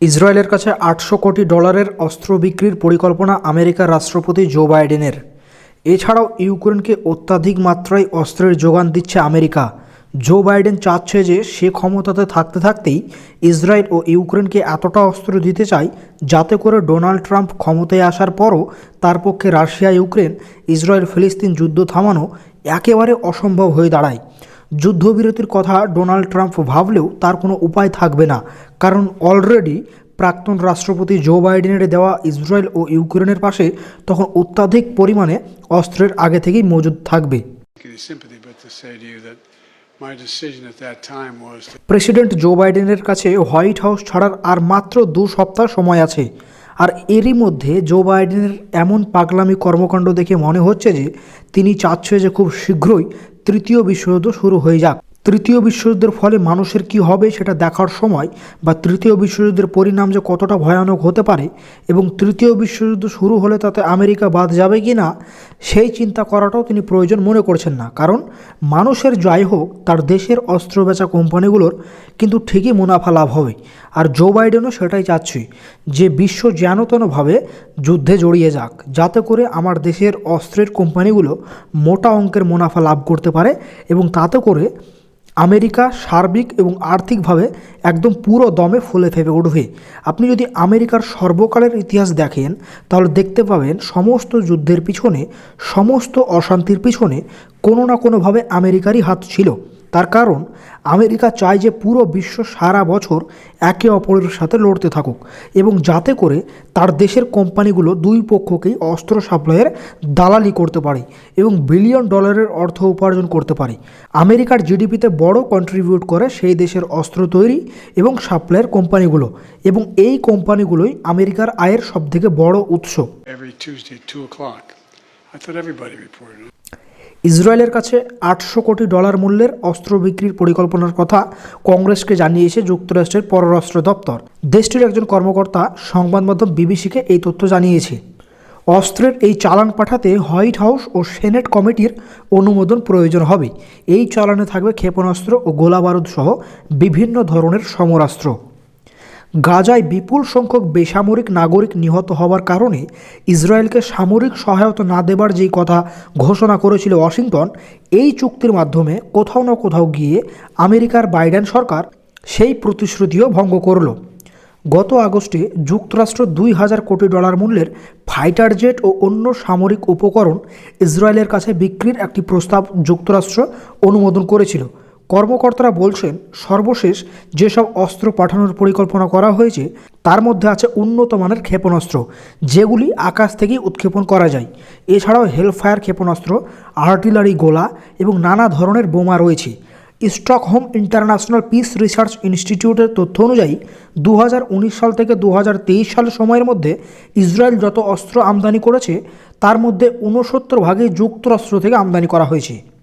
ইসরায়েলের কাছে আটশো কোটি ডলারের অস্ত্র বিক্রির পরিকল্পনা আমেরিকার রাষ্ট্রপতি জো বাইডেনের। এছাড়াও ইউক্রেনকে অত্যাধিক মাত্রায় অস্ত্রের যোগান দিচ্ছে আমেরিকা। জো বাইডেন চাচ্ছে যে সে ক্ষমতাতে থাকতে থাকতেই ইসরায়েল ও ইউক্রেনকে এতটা অস্ত্র দিতে চায় যাতে করে ডোনাল্ড ট্রাম্প ক্ষমতায় আসার পরও তার পক্ষে রাশিয়া ইউক্রেন ইসরায়েল ফিলিস্তিন যুদ্ধ থামানো একেবারে অসম্ভব হয়ে দাঁড়ায়। যুদ্ধবিরতির কথা ডোনাল্ড ট্রাম্প ভাবলেও তার কোনো উপায় থাকবে না। কারণ অলরেডি প্রাক্তন রাষ্ট্রপতি জো বাইডেনের দেওয়া ইসরায়েল ও ইউক্রেনের পাশে তখন অত্যাধিক পরিমাণে অস্ত্রের আগে থেকেই মজুদ থাকবে। প্রেসিডেন্ট জো বাইডেনের কাছে হোয়াইট হাউস ছাড়ার আর মাত্র দু সপ্তাহ সময় আছে। আর এরই মধ্যে জো বাইডেনের এমন পাগলামি কর্মকাণ্ড দেখে মনে হচ্ছে যে তিনি চাচ্ছে যে খুব শীঘ্রই তৃতীয় বিশ্বযুদ্ধ শুরু হয়ে যাক। তৃতীয় বিশ্বযুদ্ধের ফলে মানুষের কি হবে সেটা দেখার সময় বা তৃতীয় বিশ্বযুদ্ধের পরিণাম যে কতটা ভয়ানক হতে পারে এবং তৃতীয় বিশ্বযুদ্ধ শুরু হলে তাতে আমেরিকা বাদ যাবে কি না, সেই চিন্তা করাটাও তিনি প্রয়োজন মনে করছেন না। কারণ মানুষের যাই হোক, তার দেশের অস্ত্র বেচা কোম্পানিগুলোর কিন্তু ঠিকই মুনাফা লাভ হবে। আর জো বাইডেনও সেটাই চাচ্ছে যে বিশ্ব যেনতেনভাবে যুদ্ধে জড়িয়ে যাক, যাতে করে আমার দেশের অস্ত্রের কোম্পানিগুলো মোটা অঙ্কের মুনাফা লাভ করতে পারে এবং তাতে করে আমেরিকা সার্বিক এবং আর্থিকভাবে একদম পুরো দমে ফুলে ফেপে উঠবে। আপনি যদি আমেরিকার সর্বকালের ইতিহাস দেখেন, তাহলে দেখতে পাবেন সমস্ত যুদ্ধের পিছনে, সমস্ত অশান্তির পিছনে কোনো না কোনোভাবে আমেরিকারই হাত ছিল। তার কারণ, আমেরিকা চায় যে পুরো বিশ্ব সারা বছর একে অপরের সাথে লড়তে থাকুক এবং যাতে করে তার দেশের কোম্পানিগুলো দুই পক্ষকেই অস্ত্র সাপ্লাইয়ের দালালি করতে পারে এবং বিলিয়ন ডলারের অর্থ উপার্জন করতে পারে। আমেরিকার জিডিপিতে বড় কন্ট্রিবিউট করে সেই দেশের অস্ত্র তৈরি এবং সাপ্লাইয়ের কোম্পানিগুলো এবং এই কোম্পানিগুলোই আমেরিকার আয়ের সবথেকে বড় উৎস। ইসরায়েলের কাছে আটশো কোটি ডলার মূল্যের অস্ত্র বিক্রির পরিকল্পনার কথা কংগ্রেসকে জানিয়েছে যুক্তরাষ্ট্রের পররাষ্ট্র দপ্তর। দেশটির একজন কর্মকর্তা সংবাদ মাধ্যম বিবিসিকে এই তথ্য জানিয়েছে। অস্ত্রের এই চালান পাঠাতে হোয়াইট হাউস ও সেনেট কমিটির অনুমোদন প্রয়োজন হবে। এই চালানে থাকবে ক্ষেপণাস্ত্র ও গোলাবারুদ সহ বিভিন্ন ধরনের সমরাস্ত্র। গাজায় বিপুল সংখ্যক বেসামরিক নাগরিক নিহত হওয়ার কারণে ইসরায়েলকে সামরিক সহায়তা না দেবার যেই কথা ঘোষণা করেছিল ওয়াশিংটন, এই চুক্তির মাধ্যমে কোথাও না কোথাও গিয়ে আমেরিকার বাইডেন সরকার সেই প্রতিশ্রুতিও ভঙ্গ করল। গত আগস্টে যুক্তরাষ্ট্র দুই হাজার কোটি ডলার মূল্যের ফাইটার জেট ও অন্য সামরিক উপকরণ ইসরায়েলের কাছে বিক্রির একটি প্রস্তাব যুক্তরাষ্ট্র অনুমোদন করেছিল। কর্মকর্তারা বলছেন, সর্বশেষ যেসব অস্ত্র পাঠানোর পরিকল্পনা করা হয়েছে, তার মধ্যে আছে উন্নত মানের ক্ষেপণাস্ত্র, যেগুলি আকাশ থেকেই উৎক্ষেপণ করা যায়। এছাড়াও হেলফায়ার ক্ষেপণাস্ত্র আর্টিলারি গোলা এবং নানা ধরনের বোমা রয়েছে। স্টকহোম ইন্টারন্যাশনাল পিস রিসার্চ ইনস্টিটিউটের তথ্য অনুযায়ী দু হাজার উনিশ সাল থেকে দু হাজার তেইশ সাল সময়ের মধ্যে ইসরায়েল যত অস্ত্র আমদানি করেছে, তার মধ্যে ঊনসত্তর ভাগে যুক্তরাষ্ট্র থেকে আমদানি করা হয়েছে।